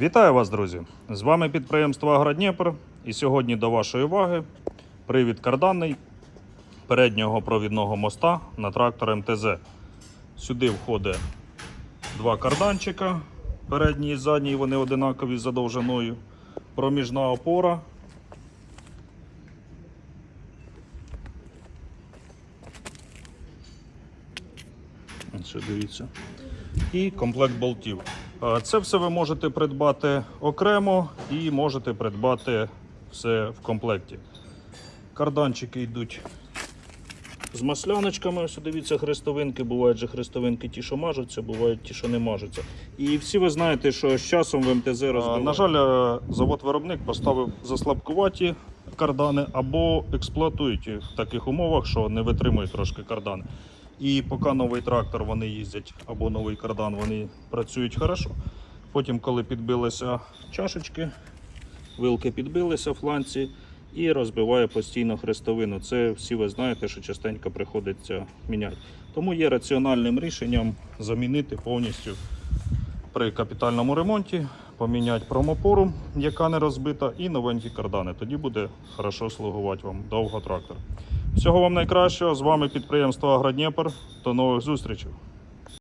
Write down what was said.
Вітаю вас, друзі! З вами підприємство Агродніпр. І сьогодні до вашої уваги привід карданний переднього провідного моста на трактор МТЗ. Сюди входить два карданчика, передній і задній, вони одинакові за довжиною. Проміжна опора. Дивіться. І комплект болтів. Це все ви можете придбати окремо і можете придбати все в комплекті. Карданчики йдуть з масляночками. Ось дивіться, хрестовинки. Бувають же хрестовинки ті, що мажуться, бувають ті, що не мажуться. І всі ви знаєте, що з часом в МТЗ розбивають. На жаль, е, завод-виробник поставив заслабкуваті кардани або експлуатують їх в таких умовах, що не витримують трошки кардани. І поки новий трактор вони їздять або новий кардан, вони працюють хорошо. Потім, коли підбилися чашечки, вилки підбилися фланці і розбиває постійно хрестовину. Це всі ви знаєте, що частенько приходиться міняти. Тому є раціональним рішенням замінити повністю при капітальному ремонті, поміняти промопору, яка не розбита, і новенькі кардани. Тоді буде хорошо слугувати вам довго трактор. Всього вам найкращого. З вами підприємство Агродніпр. До нових зустрічей.